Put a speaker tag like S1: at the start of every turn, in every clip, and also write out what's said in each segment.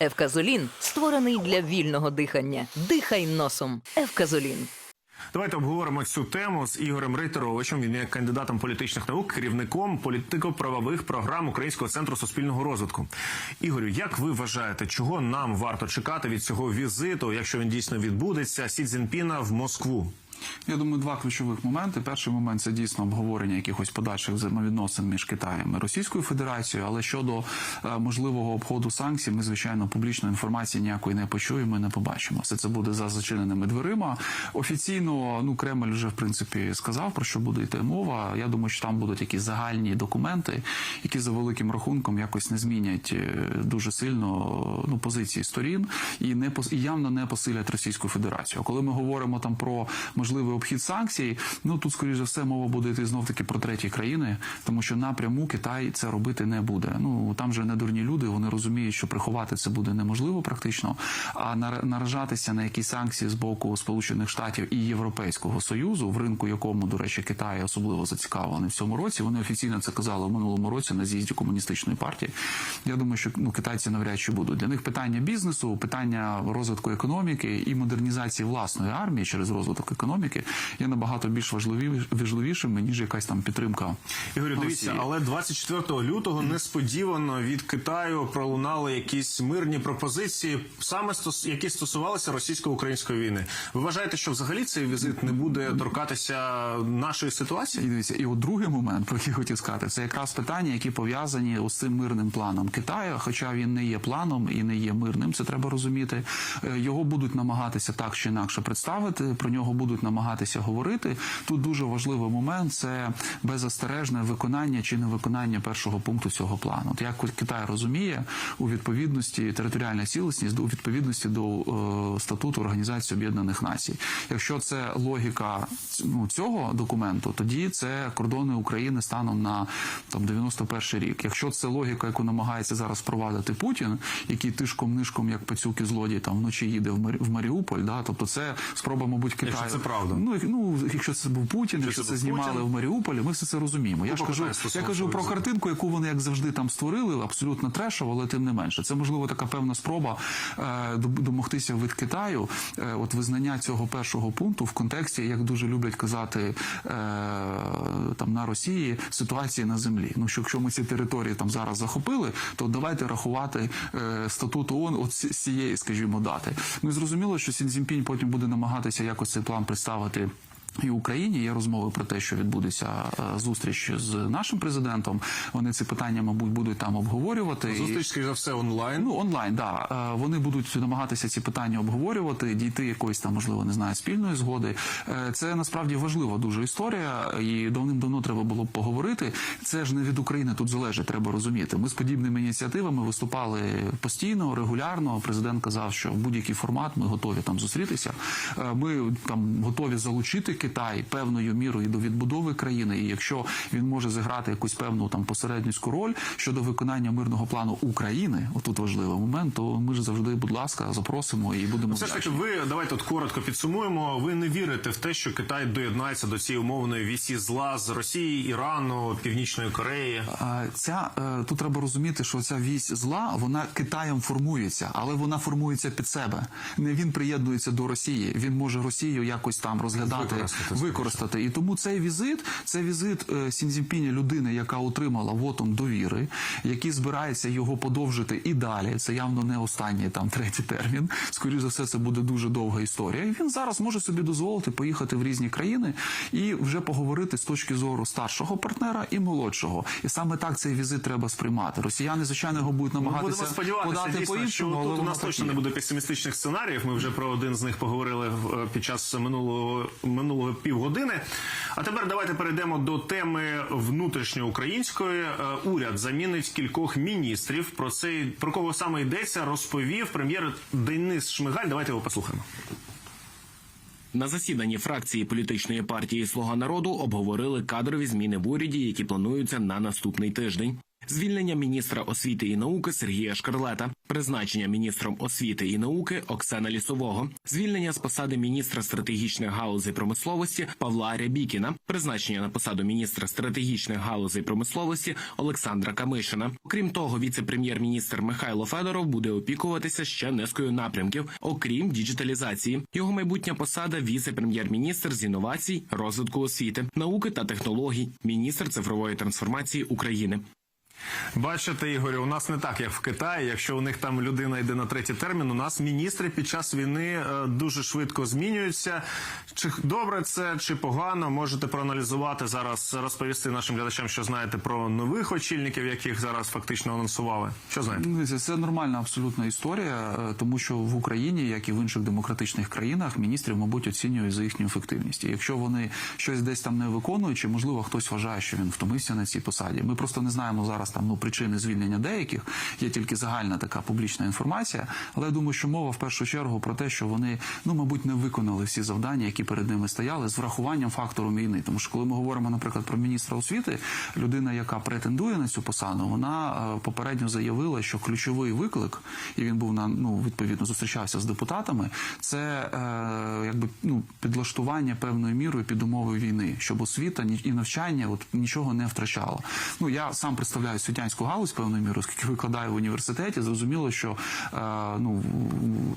S1: Евказолін створений для вільного дихання. Дихай носом. Евказолін.
S2: Давайте обговоримо цю тему з Ігорем Рейтеровичем. Він є кандидатом політичних наук, керівником політико-правових програм Українського центру суспільного розвитку. Ігорю, як ви вважаєте, чого нам варто чекати від цього візиту, якщо він дійсно відбудеться, Сі Цзіньпіна в Москву?
S3: Я думаю, два ключових моменти. Перший момент це дійсно обговорення якихось подальших взаємовідносин між Китаєм і Російською Федерацією. Але щодо е, можливого обходу санкцій, ми звичайно публічної інформації ніякої не почуємо, і не побачимо. Все це буде за зачиненими дверима. Офіційно, ну Кремль вже в принципі сказав про що буде йти мова. Я думаю, що там будуть якісь загальні документи, які за великим рахунком якось не змінять е, дуже сильно ну позиції сторін і не і явно не посилять Російську Федерацію. Коли ми говоримо там про можливий обхід санкцій, ну тут скоріш за все мова буде йти знов таки про треті країни, тому що напряму Китай це робити не буде. Ну там же не дурні люди, вони розуміють, що приховати це буде неможливо практично. А нар- наражатися на якісь санкції з боку Сполучених Штатів і Європейського союзу, в ринку якому, до речі, Китай особливо зацікавлений в цьому році. Вони офіційно це казали в минулому році на з'їзді комуністичної партії. Я думаю, що ну китайці навряд чи будуть для них питання бізнесу, питання розвитку економіки і модернізації власної армії через розвиток економіки є набагато більш важливі важливішими ніж якась там підтримка.
S2: Ігорю, дивіться, але 24 лютого несподівано від Китаю пролунали якісь мирні пропозиції, саме стос- які стосувалися російсько-української війни. Ви вважаєте, що взагалі цей візит не буде торкатися нашої ситуації?
S3: І дивіться, і от другий момент, про який хотів сказати, це якраз питання, які пов'язані з цим мирним планом Китаю. Хоча він не є планом і не є мирним, це треба розуміти. Е, Його будуть намагатися так чи інакше представити. Про нього будуть намагатися говорити. Тут дуже важливий момент це беззастережне виконання чи невиконання першого пункту цього плану. От як Китай розуміє у відповідності територіальна цілісність у відповідності до е, статуту Організації Об'єднаних Націй. Якщо це логіка ну, цього документу, тоді це кордони України станом на там 91 рік. Якщо це логіка, яку намагається зараз впровадити Путін, який тишком нишком, як пацюк і злодій, там вночі їде в Маріуполь, да, тобто це спроба, мабуть, Китаю.
S2: Якщо це правда.
S3: Ну, ну якщо це був Путін, якщо
S2: це
S3: це знімали
S2: Путін.
S3: в Маріуполі, ми все це розуміємо. Я ж
S2: Ну,
S3: кажу, я кажу про картинку, яку вони як завжди там створили, абсолютно трешово, але тим не менше. Це можливо така певна спроба е, домогтися від Китаю, е, от визнання цього першого пункту в контексті, як дуже люблять казати е, там на Росії, ситуації на землі. Ну що якщо ми ці території там зараз захопили, то давайте рахувати е, статут ООН от з цієї, скажімо, дати. Ну і зрозуміло, що Сін Цзіньпінь потім буде намагатися якось цей план представити ставити і в Україні є розмови про те, що відбудеться е, зустріч з нашим президентом. Вони ці питання, мабуть, будуть там обговорювати.
S2: Зустріч, за все, онлайн.
S3: Ну, онлайн, да. Е, Вони будуть намагатися ці питання обговорювати, дійти якоїсь там, можливо, не знаю, спільної згоди. Е, Це насправді важлива дуже історія, і давним-давно треба було б поговорити. Це ж не від України тут залежить, треба розуміти. Ми з подібними ініціативами виступали постійно, регулярно. Президент казав, що в будь-який формат ми готові там зустрітися. Ми там готові залучити Китай певною мірою до відбудови країни. І якщо він може зіграти якусь певну там посередницьку роль щодо виконання мирного плану України, отут важливий момент, то ми ж завжди, будь ласка, запросимо і будемо
S2: Все ж таки, ви давайте от коротко підсумуємо. Ви не вірите в те, що Китай доєднається до цієї умовної вісі зла з Росії, Ірану, Північної Кореї.
S3: Ця е, тут треба розуміти, що ця вісь зла вона Китаєм формується, але вона формується під себе. Не він приєднується до Росії. Він може Росію якось там розглядати,
S2: Використати,
S3: використати. І тому цей візит, це візит е, Сінзінпіні людини, яка отримала вотом довіри, який збирається його подовжити і далі. Це явно не останній там третій термін. Скоріше за все, це буде дуже довга історія. І він зараз може собі дозволити поїхати в різні країни і вже поговорити з точки зору старшого партнера і молодшого. І саме так цей візит треба сприймати. Росіяни, звичайно, його будуть
S2: Ми
S3: намагатися
S2: будемо сподіватися,
S3: подати
S2: дійсно,
S3: по-іншому, але
S2: тут у нас точно не буде песимістичних сценаріїв. Ми вже про один з них поговорили е, під час минулого минулого півгодини. А тепер давайте перейдемо до теми внутрішньоукраїнської. Е, Уряд замінить кількох міністрів. Про це про кого саме йдеться, розповів прем'єр Денис Шмигаль. Давайте його послухаємо.
S4: На засіданні фракції політичної партії Слуга народу обговорили кадрові зміни в уряді, які плануються на наступний тиждень. Звільнення міністра освіти і науки Сергія Шкарлета, призначення міністром освіти і науки Оксана Лісового, звільнення з посади міністра стратегічних галузей промисловості Павла Рябікіна, призначення на посаду міністра стратегічних галузей промисловості Олександра Камишина. Окрім того, віце-прем'єр-міністр Михайло Федоров буде опікуватися ще низкою напрямків, окрім діджиталізації. Його майбутня посада віце-прем'єр-міністр з інновацій, розвитку освіти, науки та технологій, міністр цифрової трансформації України.
S2: Бачите, Ігорю, у нас не так, як в Китаї. Якщо у них там людина йде на третій термін, у нас міністри під час війни е, дуже швидко змінюються. Чи добре це, чи погано, можете проаналізувати зараз, розповісти нашим глядачам, що знаєте про нових очільників, яких зараз фактично анонсували. Що знаєте?
S3: Ну, Це, нормальна абсолютна історія, е, тому що в Україні, як і в інших демократичних країнах, міністрів, мабуть, оцінюють за їхню ефективність. І якщо вони щось десь там не виконують, чи можливо хтось вважає, що він втомився на цій посаді. Ми просто не знаємо зараз там ну причини звільнення деяких. Є тільки загальна така публічна інформація. Але я думаю, що мова в першу чергу про те, що вони ну мабуть не виконали всі завдання, які перед ними стояли, з врахуванням фактору війни. Тому що коли ми говоримо, наприклад, про міністра освіти, людина, яка претендує на цю посаду, вона е, попередньо заявила, що ключовий виклик, і він був на ну відповідно зустрічався з депутатами. Це е, якби ну підлаштування певною мірою під умови війни, щоб освіта і навчання от нічого не втрачало. Ну я сам представляю світянську галузь певною мірою, оскільки викладаю в університеті. Зрозуміло, що е, ну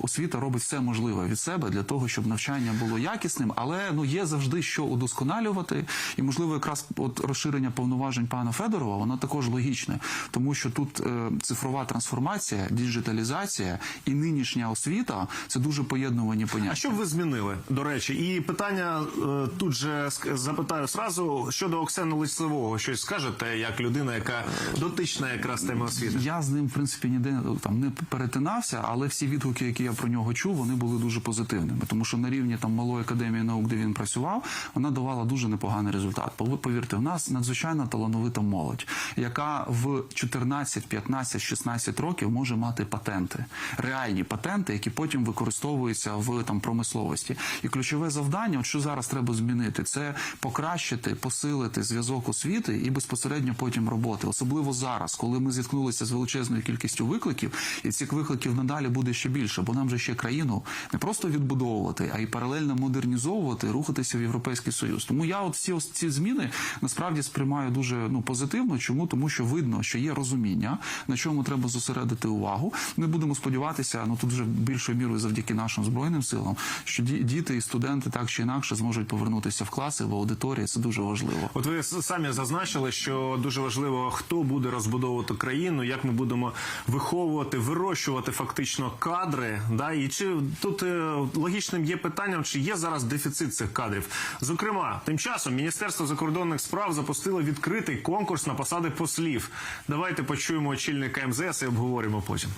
S3: освіта робить все можливе від себе для того, щоб навчання було якісним, але ну є завжди що удосконалювати, і можливо, якраз от розширення повноважень пана Федорова, воно також логічне, тому що тут е, цифрова трансформація, діджиталізація і нинішня освіта це дуже поєднувані поняття.
S2: А що б ви змінили, до речі? І питання е, тут же запитаю сразу щодо Оксани Лисового. Щось скажете, як людина, яка дотична якраз теми освіти?
S3: Я з ним, в принципі, ніде там не перетинався, але всі відгуки, які я про нього чув, вони були дуже позитивними. Тому що на рівні там малої академії наук, де він працював, вона давала дуже непоганий результат. Пов- Повірте, в нас надзвичайно талановита молодь, яка в 14, 15, 16 років може мати патенти, реальні патенти, які потім використовуються в там промисловості. І ключове завдання, от що зараз треба змінити, це покращити, посилити зв'язок освіти і безпосередньо потім роботи, особливо зараз, коли ми зіткнулися з величезною кількістю викликів, і цих викликів надалі буде ще більше, бо нам же ще країну не просто відбудовувати, а й паралельно модернізовувати, рухатися в європейський союз. Тому я от всі ось ці зміни насправді сприймаю дуже ну позитивно. Чому тому, що видно, що є розуміння, на чому треба зосередити увагу. Ми будемо сподіватися, ну тут вже більшою мірою завдяки нашим збройним силам, що ді- діти і студенти так чи інакше зможуть повернутися в класи, в аудиторії. Це дуже важливо.
S2: От ви самі зазначили, що дуже важливо, хто буде розбудовувати країну, як ми будемо виховувати, вирощувати фактично кадри. Да? І чи тут е, логічним є питанням, чи є зараз дефіцит цих кадрів? Зокрема, тим часом Міністерство закордонних справ запустило відкритий конкурс на посади послів. Давайте почуємо очільника МЗС і обговоримо потім.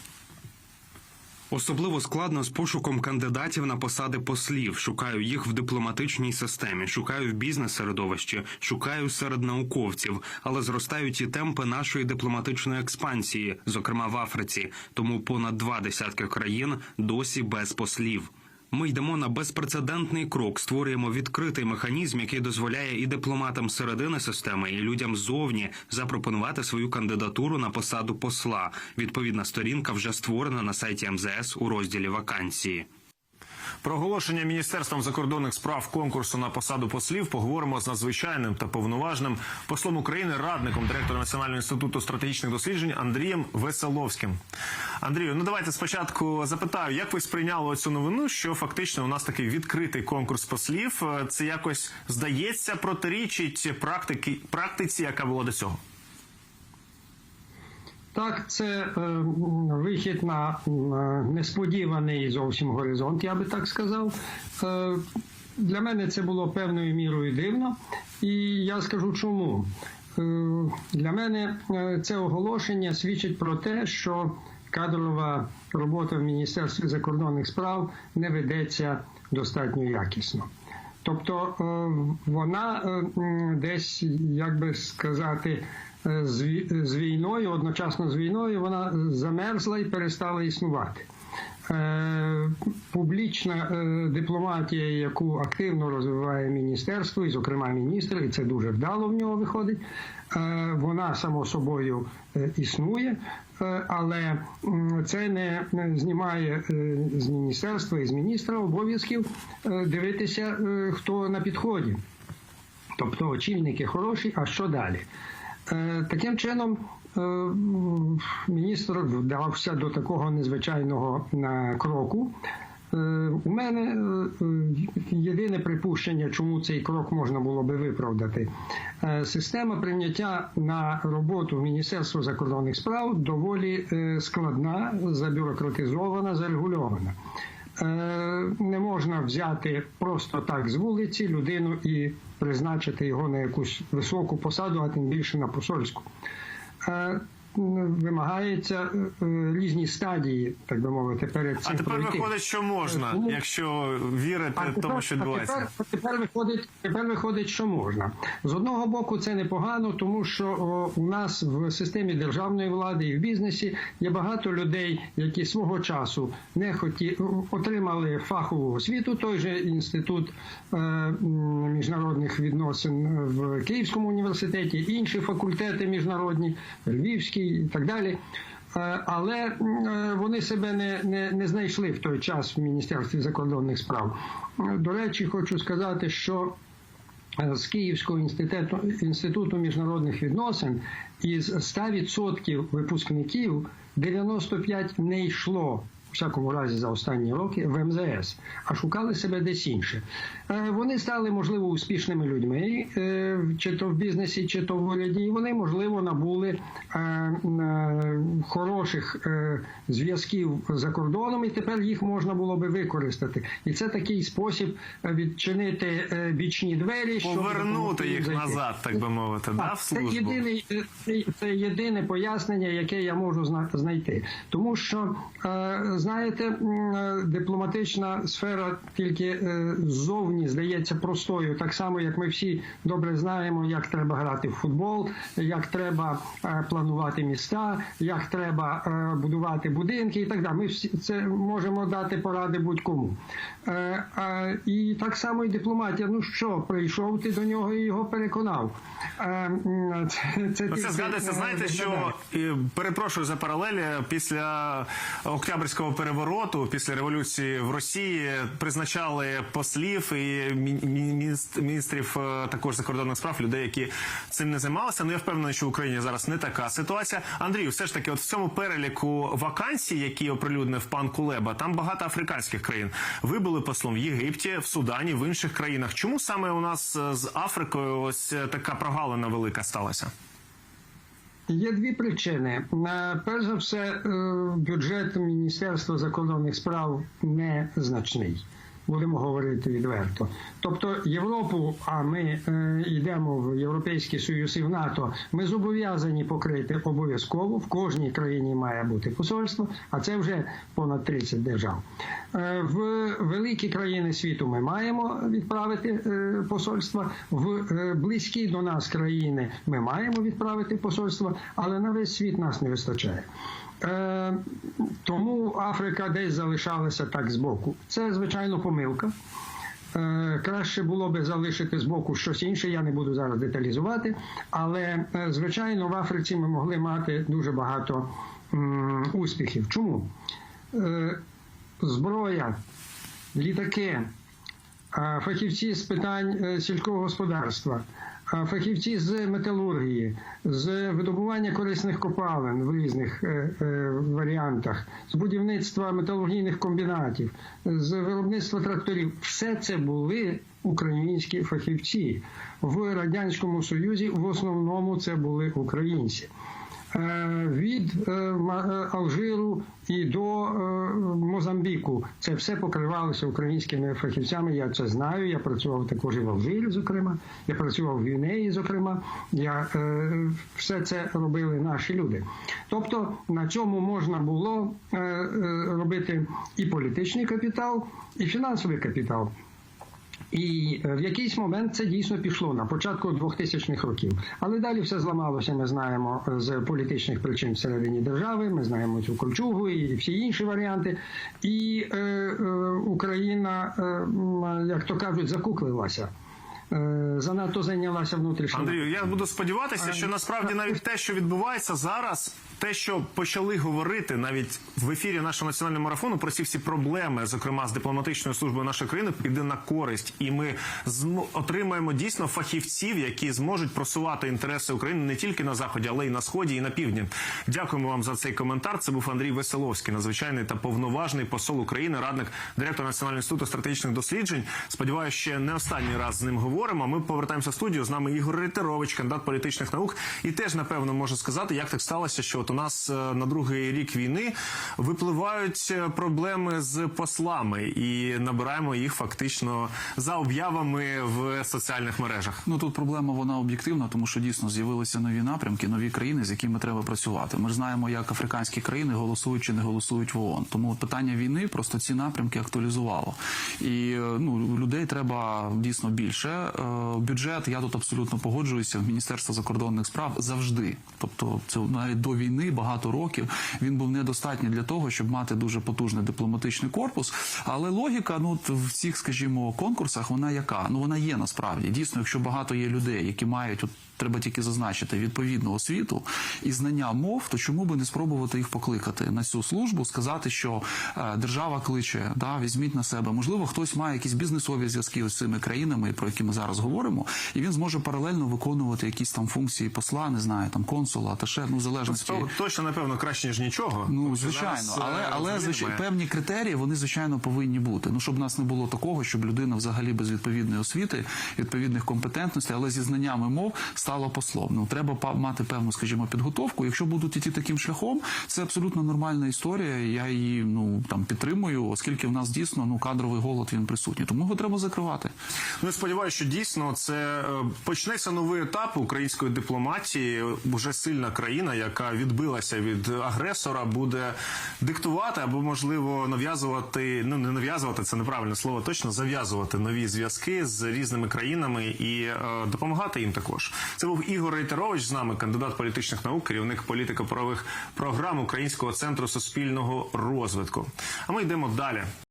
S5: Особливо складно з пошуком кандидатів на посади послів. Шукаю їх в дипломатичній системі, шукаю в бізнес-середовищі, шукаю серед науковців, але зростають і темпи нашої дипломатичної експансії, зокрема в Африці. Тому понад два десятки країн досі без послів. Ми йдемо на безпрецедентний крок, створюємо відкритий механізм, який дозволяє і дипломатам середини системи, і людям ззовні запропонувати свою кандидатуру на посаду посла. Відповідна сторінка вже створена на сайті МЗС у розділі вакансії.
S2: Про оголошення Міністерством закордонних справ конкурсу на посаду послів поговоримо з надзвичайним та повноважним послом України, радником директора Національного інституту стратегічних досліджень Андрієм Веселовським. Андрію, ну давайте спочатку запитаю, як ви сприйняли цю новину, що фактично у нас такий відкритий конкурс послів. Це якось здається протирічить практики практиці, яка була до цього.
S6: Так, це е, вихід на е, несподіваний зовсім горизонт, я би так сказав. Е, для мене це було певною мірою дивно, і я скажу чому. Е, для мене е, це оголошення свідчить про те, що кадрова робота в Міністерстві закордонних справ не ведеться достатньо якісно. Тобто е, вона е, десь, як би сказати, з війною, одночасно з війною, вона замерзла і перестала існувати. Е, Публічна е, дипломатія, яку активно розвиває міністерство, і, зокрема, міністр, і це дуже вдало в нього виходить. е, Вона само собою існує, але це не знімає з міністерства і з міністра обов'язків дивитися, хто на підході. Тобто очільники хороші, а що далі? Е, Таким чином, е, міністр вдався до такого незвичайного е, кроку. У мене єдине припущення, чому цей крок можна було би виправдати. Система прийняття на роботу в Міністерство закордонних справ доволі складна, забюрократизована, зарегульована. Е, не можна взяти просто так з вулиці людину і призначити його на якусь високу посаду, а тим більше на посольську. Е, Вимагається е, е, різні стадії, так би мовити, перед цим.
S2: А тепер
S6: пройти.
S2: виходить, що можна,
S6: Тому-
S2: якщо вірити
S6: А
S2: тому, що відбувається.
S6: тепер, тепер виходить, тепер виходить, що можна. З одного боку, це непогано, тому що о, у нас в системі державної влади і в бізнесі є багато людей, які свого часу не хоті отримали фахову освіту. Той же інститут е, міжнародних відносин в Київському університеті, інші факультети міжнародні, Львівський і так далі. Е, Але е, вони себе не, не, не знайшли в той час в Міністерстві закордонних справ. До речі, хочу сказати, що е, з Київського інституту, інституту міжнародних відносин із 100% випускників 95 не йшло. Всякому разі за останні роки в МЗС, а шукали себе десь інше. Е, Вони стали, можливо, успішними людьми, е, чи то в бізнесі, чи то в уряді. І вони, можливо, набули е, хороших зв'язків за кордоном, і тепер їх можна було би використати. І це такий спосіб відчинити бічні двері, щоб
S2: Повернути їх
S6: зайти.
S2: назад, так би мовити, да, в
S6: це
S2: службу.
S6: єдиний е, це- це єдине пояснення, яке я можу знайти, тому що знаєте, е, дипломатична сфера тільки е, ззовні здається простою, так само як ми всі добре знаємо, як треба грати в футбол, як треба е, планувати міста, як треба будувати будинки і так далі. Ми всі це можемо дати поради будь-кому. І так само і дипломатія. Ну що, прийшов ти до нього і його переконав. Це, це,
S2: Це згадується, знаєте, що перепрошую за паралелі після Октябрьського перевороту, після революції в Росії призначали послів і мі- мі- міністр- міністрів е, також закордонних справ, людей, які цим не займалися. Ну я впевнений, що в Україні зараз не така ситуація. Андрію, все ж таки, от в цьому переліку вакансій, які оприлюднив пан Кулеба, там багато африканських країн. Ви були послом в Єгипті, в Судані, в інших країнах. Чому саме у нас е, з Африкою ось е, така прогалина велика сталася?
S6: Є дві причини. Е, Перш за все, е, бюджет Міністерства закордонних справ незначний. Будемо говорити відверто. Тобто Європу, а ми е, йдемо в Європейський Союз і в НАТО, ми зобов'язані покрити обов'язково. В кожній країні має бути посольство, а це вже понад 30 держав. Е, в великі країни світу ми маємо відправити е, посольства. В е, близькі до нас країни ми маємо відправити посольства, але на весь світ нас не вистачає. Е, Тому Африка десь залишалася так збоку. Це звичайно помилка. Е, Краще було би залишити з боку щось інше, я не буду зараз деталізувати. Але, е, звичайно, в Африці ми могли мати дуже багато м, успіхів. Чому? Е, Зброя, літаки, е, фахівці з питань е, сільського господарства, фахівці з металургії, з видобування корисних копалин в різних е, е, варіантах, з будівництва металургійних комбінатів, з виробництва тракторів. Все це були українські фахівці. В Радянському Союзі в основному це були українці. Е, Від е, е, Алжиру і до Мозамбіку це все покривалося українськими фахівцями. Я це знаю. Я працював також і в Алжирі, зокрема. Я працював в Гвінеї, зокрема. Я все це робили наші люди. Тобто на цьому можна було робити і політичний капітал, і фінансовий капітал. І е, в якийсь момент це дійсно пішло на початку 2000-х років. Але далі все зламалося. Ми знаємо е, з політичних причин всередині держави. Ми знаємо цю кольчугу і всі інші варіанти. І е, е, Україна, е, як то кажуть, закуклилася. Е, занадто зайнялася внутрішньою.
S2: Андрію, я буду сподіватися, що насправді навіть те, що відбувається зараз, те, що почали говорити навіть в ефірі нашого національного марафону про ці всі проблеми, зокрема з дипломатичною службою нашої країни, піде на користь, і ми отримаємо дійсно фахівців, які зможуть просувати інтереси України не тільки на заході, але й на сході і на півдні. Дякуємо вам за цей коментар. Це був Андрій Веселовський, надзвичайний та повноважний посол України, радник директора Національного інституту стратегічних досліджень. Сподіваюся, ще не останній раз з ним говоримо. Ми повертаємося в студію. З нами Ігор Ритерович, кандидат політичних наук, і теж напевно може сказати, як так сталося, що от у нас е, на другий рік війни випливають е, проблеми з послами, і набираємо їх фактично за об'явами в соціальних мережах.
S3: Ну тут проблема вона об'єктивна, тому що дійсно з'явилися нові напрямки, нові країни, з якими треба працювати. Ми ж знаємо, як африканські країни голосують чи не голосують в ООН. Тому питання війни просто ці напрямки актуалізувало. І е, ну людей треба дійсно більше. Бюджет я тут абсолютно погоджуюся. Міністерство закордонних справ завжди, тобто це навіть до війни багато років. Він був недостатній для того, щоб мати дуже потужний дипломатичний корпус. Але логіка, ну в цих, скажімо, конкурсах, вона яка? Ну вона є насправді. Дійсно, якщо багато є людей, які мають от. Треба тільки зазначити відповідну освіту і знання мов, то чому би не спробувати їх покликати на цю службу, сказати, що е, держава кличе, да, візьміть на себе. Можливо, хтось має якісь бізнесові зв'язки з цими країнами, про які ми зараз говоримо, і він зможе паралельно виконувати якісь там функції посла, не знаю, там консула, та ще ну залежності.
S2: То точно напевно краще ніж нічого.
S3: Ну, звичайно,
S2: зараз,
S3: але,
S2: е,
S3: але звичайно, певні критерії вони звичайно повинні бути. Ну щоб в нас не було такого, щоб людина взагалі без відповідної освіти, відповідних компетентностей, але зі знаннями мов стала послом. Ну треба мати певну, скажімо, підготовку. Якщо будуть іти таким шляхом, це абсолютно нормальна історія. Я її ну там підтримую, оскільки в нас дійсно ну кадровий голод він присутній. Тому його треба закривати.
S2: Ну, я сподіваюся, що дійсно це е, почнеться новий етап української дипломатії. Уже сильна країна, яка відбилася від агресора, буде диктувати або можливо нав'язувати. Ну не нав'язувати це неправильне слово, точно зав'язувати нові зв'язки з різними країнами і е, допомагати їм також. Це був Ігор Рейтерович з нами, кандидат політичних наук, керівник політико-правових програм Українського центру суспільного розвитку. А ми йдемо далі.